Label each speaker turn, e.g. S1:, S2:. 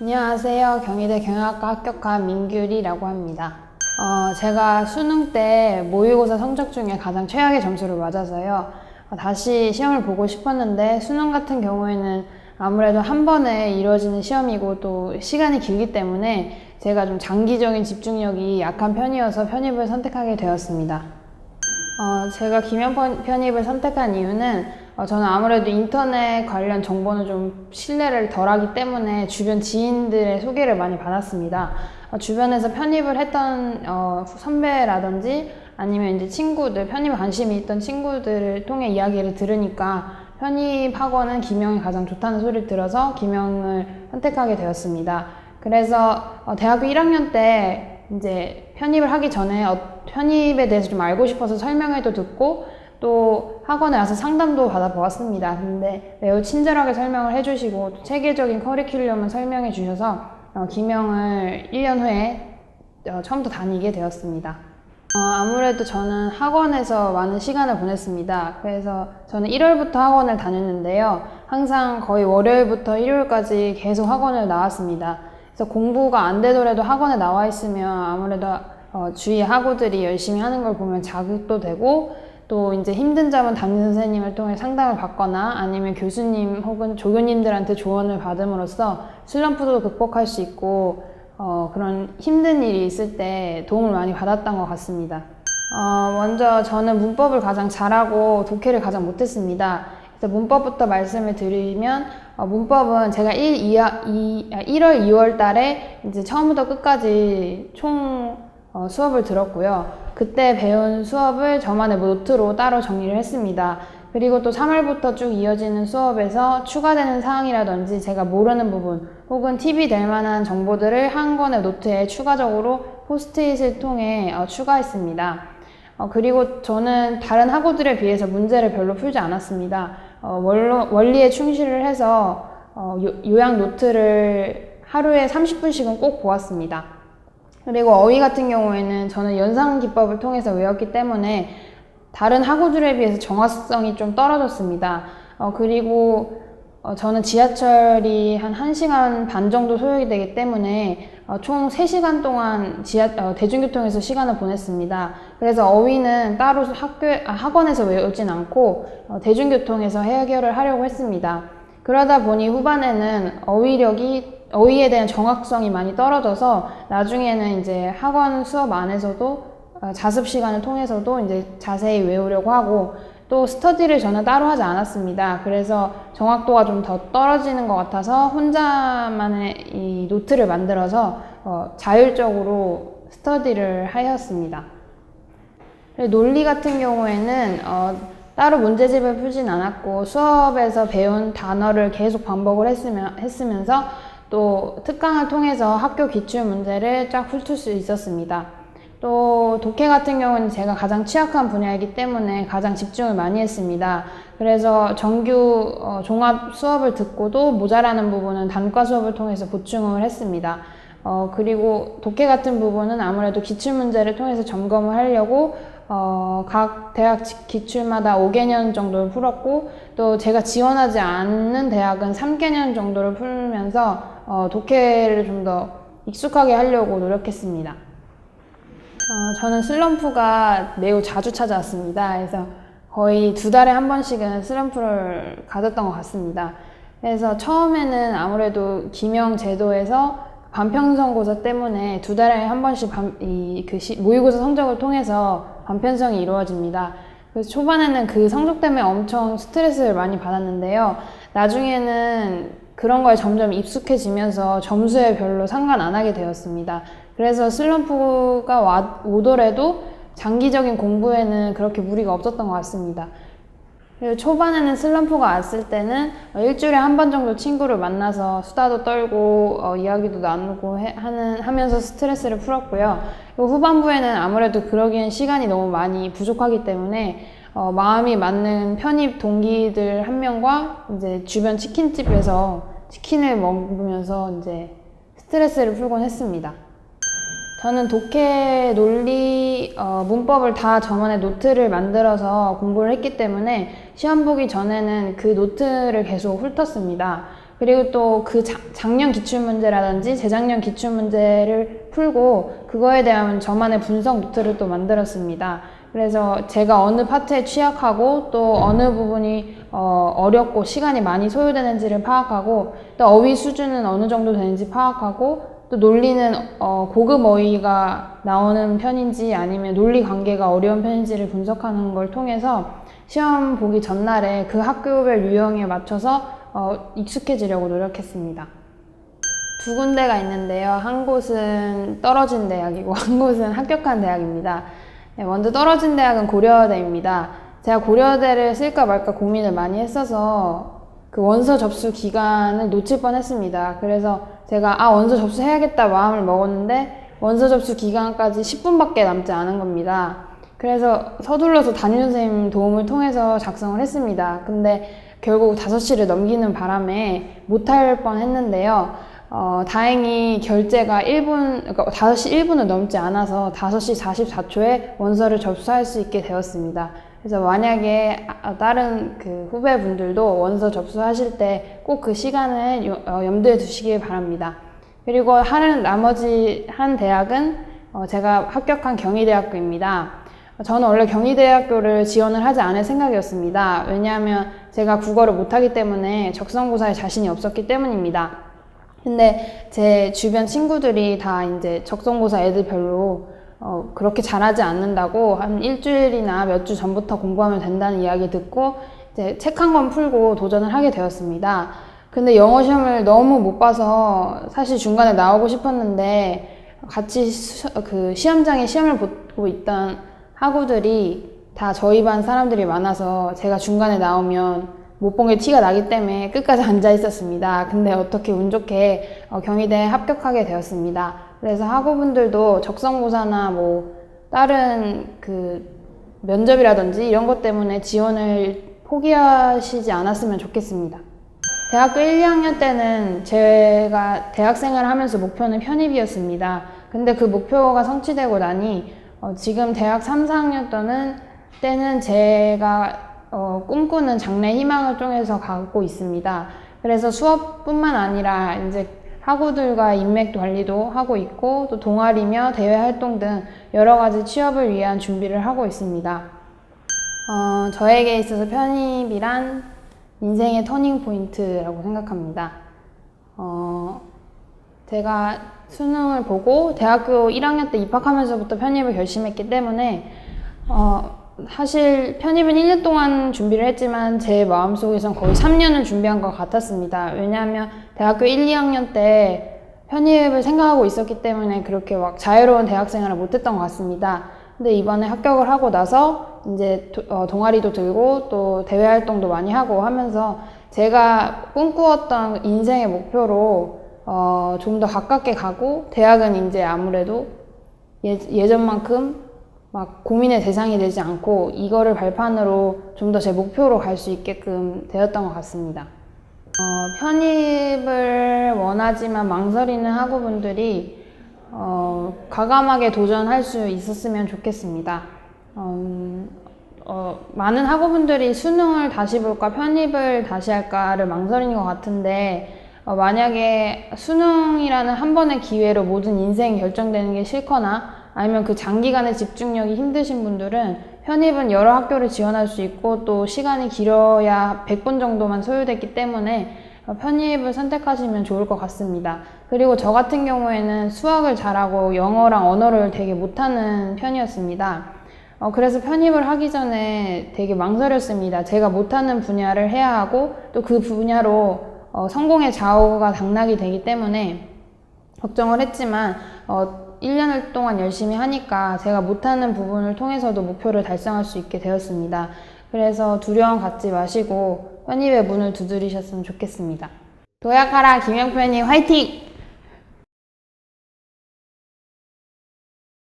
S1: 안녕하세요. 경희대 경영학과 합격한 민규리라고 합니다. 어, 제가 수능 때 모의고사 성적 중에 가장 최악의 점수를 맞아서요. 어, 다시 시험을 보고 싶었는데 수능 같은 경우에는 아무래도 한 번에 이루어지는 시험이고 또 시간이 길기 때문에 제가 좀 장기적인 집중력이 약한 편이어서 편입을 선택하게 되었습니다. 어, 제가 편- 편입을 선택한 이유는 어, 저는 아무래도 인터넷 관련 정보는 좀 신뢰를 덜 하기 때문에 주변 지인들의 소개를 많이 받았습니다. 어, 주변에서 편입을 했던 어, 선배라든지 아니면 이제 친구들, 편입에 관심이 있던 친구들을 통해 이야기를 들으니까 편입학원은 김영이 가장 좋다는 소리를 들어서 김영을 선택하게 되었습니다. 그래서 어, 대학교 1학년 때 이제 편입을 하기 전에 어, 편입에 대해서 좀 알고 싶어서 설명회도 듣고 또 학원에 와서 상담도 받아보았습니다. 근데 매우 친절하게 설명을 해주시고 또 체계적인 커리큘럼을 설명해 주셔서 어, 김영을 1년 후에 어, 처음부터 다니게 되었습니다. 어, 아무래도 저는 학원에서 많은 시간을 보냈습니다. 그래서 저는 1월부터 학원을 다녔는데요. 항상 거의 월요일부터 일요일까지 계속 학원을 나왔습니다. 그래서 공부가 안 되더라도 학원에 나와 있으면 아무래도 어, 주위 학우들이 열심히 하는 걸 보면 자극도 되고 또 이제 힘든 점은 담임 선생님을 통해 상담을 받거나 아니면 교수님 혹은 조교님들한테 조언을 받음으로써 슬럼프도 극복할 수 있고 어, 그런 힘든 일이 있을 때 도움을 많이 받았던 것 같습니다. 어, 먼저 저는 문법을 가장 잘하고 독해를 가장 못했습니다. 그래서 문법부터 말씀을 드리면 어, 문법은 제가 1, 2, 2, 1월, 2월 달에 이제 처음부터 끝까지 총 어, 수업을 들었고요. 그때 배운 수업을 저만의 노트로 따로 정리를 했습니다. 그리고 또 3월부터 쭉 이어지는 수업에서 추가되는 사항이라든지 제가 모르는 부분 혹은 팁이 될 만한 정보들을 한 권의 노트에 추가적으로 포스트잇을 통해 어, 추가했습니다. 어, 그리고 저는 다른 학우들에 비해서 문제를 별로 풀지 않았습니다. 어, 원로, 원리에 충실을 해서 어, 요, 요약 노트를 하루에 30분씩은 꼭 보았습니다. 그리고 어휘 같은 경우에는 저는 연상 기법을 통해서 외웠기 때문에 다른 학우들에 비해서 정확성이 좀 떨어졌습니다. 어, 그리고 어, 저는 지하철이 한 1시간 반 정도 소요이 되기 때문에 어, 총 3시간 동안 지하, 어, 대중교통에서 시간을 보냈습니다. 그래서 어휘는 따로 학교, 아, 학원에서 외우진 않고 어, 대중교통에서 해결을 하려고 했습니다. 그러다 보니 후반에는 어휘력이 어휘에 대한 정확성이 많이 떨어져서 나중에는 이제 학원 수업 안에서도 어, 자습 시간을 통해서도 이제 자세히 외우려고 하고 또 스터디를 저는 따로 하지 않았습니다. 그래서 정확도가 좀 더 떨어지는 것 같아서 혼자만의 이 노트를 만들어서 어, 자율적으로 스터디를 하였습니다. 논리 같은 경우에는 어, 따로 문제집을 풀진 않았고 수업에서 배운 단어를 계속 반복을 했으면, 했으면서 또 특강을 통해서 학교 기출 문제를 쫙 훑을 수 있었습니다. 또 독해 같은 경우는 제가 가장 취약한 분야이기 때문에 가장 집중을 많이 했습니다. 그래서 정규 어, 종합 수업을 듣고도 모자라는 부분은 단과 수업을 통해서 보충을 했습니다. 어, 그리고 독해 같은 부분은 아무래도 기출 문제를 통해서 점검을 하려고 어, 각 대학 지- 기출마다 5개년 정도를 풀었고 또 제가 지원하지 않는 대학은 3개년 정도를 풀면서 어, 독해를 좀 더 익숙하게 하려고 노력했습니다. 어, 저는 슬럼프가 매우 자주 찾아왔습니다. 그래서 거의 두 달에 한 번씩은 슬럼프를 가졌던 것 같습니다. 그래서 처음에는 아무래도 기명 제도에서 반편성고사 때문에 두 달에 한 번씩 반, 이, 그 시, 모의고사 성적을 통해서 반편성이 이루어집니다. 그래서 초반에는 그 성적 때문에 엄청 스트레스를 많이 받았는데요. 나중에는 그런 거에 점점 익숙해지면서 점수에 별로 상관 안 하게 되었습니다. 그래서 슬럼프가 와, 오더라도 장기적인 공부에는 그렇게 무리가 없었던 것 같습니다. 그리고 초반에는 슬럼프가 왔을 때는 어, 일주일에 한 번 정도 친구를 만나서 수다도 떨고 어, 이야기도 나누고 해- 하는 하면서 스트레스를 풀었고요. 후반부에는 아무래도 그러기엔 시간이 너무 많이 부족하기 때문에 어, 마음이 맞는 편입 동기들 한 명과 이제 주변 치킨집에서 치킨을 먹으면서 이제 스트레스를 풀곤 했습니다. 저는 독해 논리 어, 문법을 다 저만의 노트를 만들어서 공부를 했기 때문에 시험 보기 전에는 그 노트를 계속 훑었습니다. 그리고 또 그 작년 기출문제라든지 재작년 기출문제를 풀고 그거에 대한 저만의 분석 노트를 또 만들었습니다. 그래서 제가 어느 파트에 취약하고 또 어느 부분이 어, 어렵고 시간이 많이 소요되는지를 파악하고 또 어휘 수준은 어느 정도 되는지 파악하고 또 논리는 어, 고급 어휘가 나오는 편인지 아니면 논리 관계가 어려운 편인지를 분석하는 걸 통해서 시험 보기 전날에 그 학교별 유형에 맞춰서 어, 익숙해지려고 노력했습니다. 두 군데가 있는데요. 한 곳은 떨어진 대학이고 한 곳은 합격한 대학입니다. 네, 먼저 떨어진 대학은 고려대입니다. 제가 고려대를 쓸까 말까 고민을 많이 했어서 그 원서 접수 기간을 놓칠 뻔했습니다. 그래서 제가 아 원서 접수해야겠다 마음을 먹었는데 원서 접수 기간까지 10분밖에 남지 않은 겁니다. 그래서 서둘러서 담임 선생님 도움을 통해서 작성을 했습니다. 근데 결국 5시를 넘기는 바람에 못할 뻔 했는데요. 어, 다행히 결제가 1분, 그러니까 5시 1분을 넘지 않아서 5시 44초에 원서를 접수할 수 있게 되었습니다. 그래서 만약에 아, 다른 그 후배분들도 원서 접수하실 때 꼭 그 시간을 어, 염두에 두시길 바랍니다. 그리고 하는 나머지 한 대학은 어, 제가 합격한 경희대학교입니다. 저는 원래 경희대학교를 지원을 하지 않을 생각이었습니다. 왜냐하면 제가 국어를 못하기 때문에 적성고사에 자신이 없었기 때문입니다. 근데 제 주변 친구들이 다 이제 적성고사 애들 별로 어, 그렇게 잘하지 않는다고 한 일주일이나 몇 주 전부터 공부하면 된다는 이야기 듣고 이제 책 한 권 풀고 도전을 하게 되었습니다. 근데 영어 시험을 너무 못 봐서 사실 중간에 나오고 싶었는데 같이 수, 그 시험장에 시험을 보고 있던 학우들이 다 저희 반 사람들이 많아서 제가 중간에 나오면 못 본 게 티가 나기 때문에 끝까지 앉아 있었습니다. 근데 어떻게 운 좋게 어, 경희대에 합격하게 되었습니다. 그래서 학우분들도 적성고사나 뭐 다른 그 면접이라든지 이런 것 때문에 지원을 포기하시지 않았으면 좋겠습니다. 대학교 1, 2학년 때는 제가 대학생활을 하면서 목표는 편입이었습니다. 근데 그 목표가 성취되고 나니 어, 지금 대학 3, 4학년 때는, 때는 제가 어, 꿈꾸는 장래 희망을 통해서 가고 있습니다. 그래서 수업뿐만 아니라 이제 학우들과 인맥 관리도 하고 있고 또 동아리며 대외 활동 등 여러 가지 취업을 위한 준비를 하고 있습니다. 어, 저에게 있어서 편입이란 인생의 터닝 포인트라고 생각합니다. 어, 제가 수능을 보고 대학교 1학년 때 입학하면서부터 편입을 결심했기 때문에 어, 사실 편입은 1년 동안 준비를 했지만 제 마음속에선 거의 3년을 준비한 것 같았습니다. 왜냐하면 대학교 1, 2학년 때 편입을 생각하고 있었기 때문에 그렇게 막 자유로운 대학 생활을 못했던 것 같습니다. 근데 이번에 합격을 하고 나서 이제 도, 어, 동아리도 들고 또 대외 활동도 많이 하고 하면서 제가 꿈꾸었던 인생의 목표로 어, 좀 더 가깝게 가고 대학은 이제 아무래도 예, 예전만큼 막 고민의 대상이 되지 않고 이거를 발판으로 좀 더 제 목표로 갈 수 있게끔 되었던 것 같습니다. 어, 편입을 원하지만 망설이는 학우분들이 어, 과감하게 도전할 수 있었으면 좋겠습니다. 어, 어, 많은 학우분들이 수능을 다시 볼까 편입을 다시 할까를 망설이는 것 같은데 어, 만약에 수능이라는 한 번의 기회로 모든 인생이 결정되는 게 싫거나 아니면 그 장기간의 집중력이 힘드신 분들은 편입은 여러 학교를 지원할 수 있고 또 시간이 길어야 100분 정도만 소요됐기 때문에 편입을 선택하시면 좋을 것 같습니다. 그리고 저 같은 경우에는 수학을 잘하고 영어랑 언어를 되게 못하는 편이었습니다. 어, 그래서 편입을 하기 전에 되게 망설였습니다. 제가 못하는 분야를 해야 하고 또 그 분야로 어, 성공의 좌우가 당락이 되기 때문에 걱정을 했지만 어, 1년을 동안 열심히 하니까 제가 못하는 부분을 통해서도 목표를 달성할 수 있게 되었습니다. 그래서 두려움 갖지 마시고 편입의 문을 두드리셨으면 좋겠습니다. 도약하라 김영편님 화이팅!